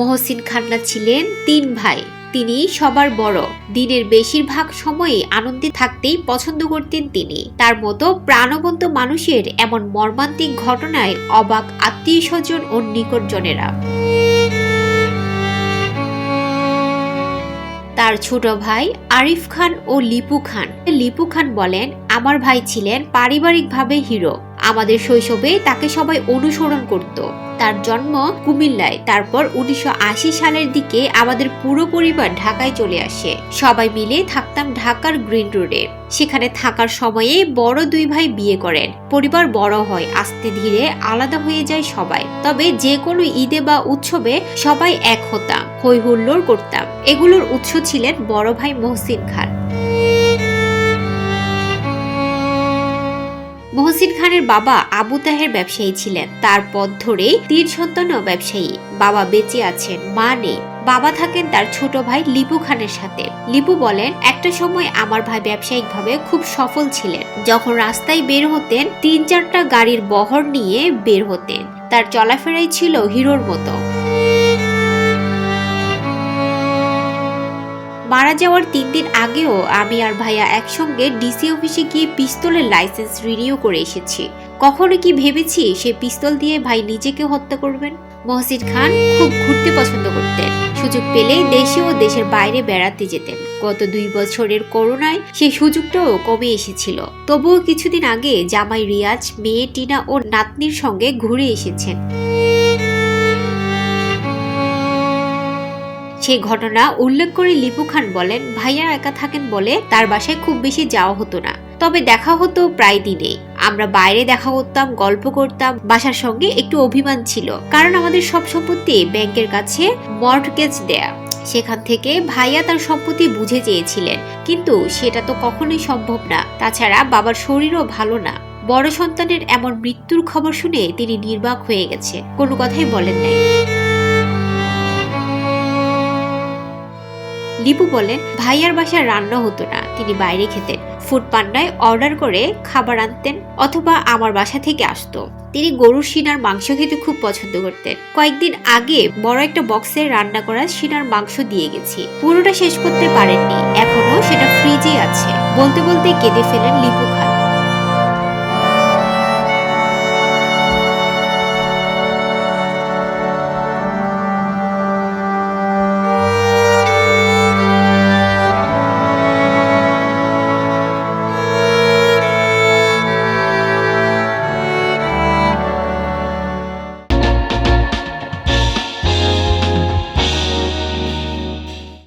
মহসিন খান্না ছিলেন তিন ভাই। তিনি সবার বড়। দিনের বেশিরভাগ সময়ই আনন্দে থাকতেই পছন্দ করতেন তিনি। তার মতো প্রাণবন্ত মানুষের এমন মর্মান্তিক ঘটনায় অবাক আত্মীয় স্বজন ও নিকটজনেরা। তার ছোট ভাই আরিফ খান ও লিপু খান। লিপু খান বলেন, আমার ভাই ছিলেন পারিবারিকভাবে হিরো। আমাদের শৈশবে তাকে সবাই অনুসরণ করত। তার জন্ম কুমিল্লায়। তারপর উনিশশো আশি সালের দিকে আমাদের পুরো পরিবার ঢাকায় চলে আসে। সবাই মিলে থাকতাম ঢাকার গ্রিন রোডে। সেখানে থাকার সময়ে বড় দুই ভাই বিয়ে করেন। পরিবার বড় হয়, আস্তে ধীরে আলাদা হয়ে যায় সবাই। তবে যে কোনো ঈদে বা উৎসবে সবাই এক হতাম হৈ হুল্লোড় করতাম। এগুলোর উৎস ছিলেন বড় ভাই মহসিন খান। মহসিন খানের বাবা আবু তাহের ব্যবসায়ী ছিলেন। তার পথ ধরেই তিন সন্তানও ব্যবসায়ী। বাবা বেঁচে আছেন, মা নেই। বাবা থাকেন তার ছোট ভাই লিপু খানের সাথে। লিপু বলেন, একটা সময় আমার ভাই ব্যবসায়িকভাবে খুব সফল ছিলেন। যখন রাস্তায় বের হতেন, তিন চারটা গাড়ির বহর নিয়ে বের হতেন। তার চলাফেরাই ছিল হিরোর মতো। মারা যাওয়ার তিন দিন আগেও আমি আর ভাইয়া একসঙ্গে ডিসি অফিসে গিয়ে পিস্তলের লাইসেন্স রিনিউ করে এসেছি। কখনো কি ভেবেছি সে পিস্তল দিয়ে ভাই নিজেকে হত্যা করবেন? মহসিন খান খুব ঘুরতে পছন্দ করতেন। সুযোগ পেলে দেশে ও দেশের বাইরে বেড়াতে যেতেন। গত দুই বছরের করোনায় সেই সুযোগটাও কমে এসেছিল। তবুও কিছুদিন আগে জামাই রিয়াজ, মেয়ে টিনা ও নাতনির সঙ্গে ঘুরে এসেছেন। সেই ঘটনা উল্লেখ করে লিপু খান বলেন, ভাইয়া একা থাকেন বলে তার বাসায় খুব বেশি যাওয়া হতো না। তবে দেখা হতো প্রায় দিনেই। আমরা বাইরে দেখা করতাম, গল্প করতাম, বাসার সঙ্গে একটু অভিমান ছিল। কারণ আমাদের সব সম্পত্তি ব্যাংকের কাছে, মর্টগেজ দেয়া। সেখান থেকে ভাইয়া তার সম্পত্তি বুঝে চেয়েছিলেন। কিন্তু সেটা তো কখনোই সম্ভব না। তাছাড়া বাবার শরীরও ভালো না। বড় সন্তানের এমন মৃত্যুর খবর শুনে তিনি নির্বাক হয়ে গেছে। কোনো কথাই বলেন নাই। লিপু বলেন ভাইয়ার বাসায় রান্না হতো না। তিনি বাইরে খেতেন। ফুড পান্ডায় অর্ডার করে খাবার আনতেন অথবা আমার বাসা থেকে আসতো। তিনি গরুর সিনার মাংস খেতে খুব পছন্দ করতেন। কয়েকদিন আগে বড় একটা বক্সে রান্না করা সিনার মাংস দিয়ে গেছি। পুরোটা শেষ করতে পারেননি। এখনও সেটা ফ্রিজেই আছে। বলতে বলতে কেঁদে ফেলেন লিপু খান।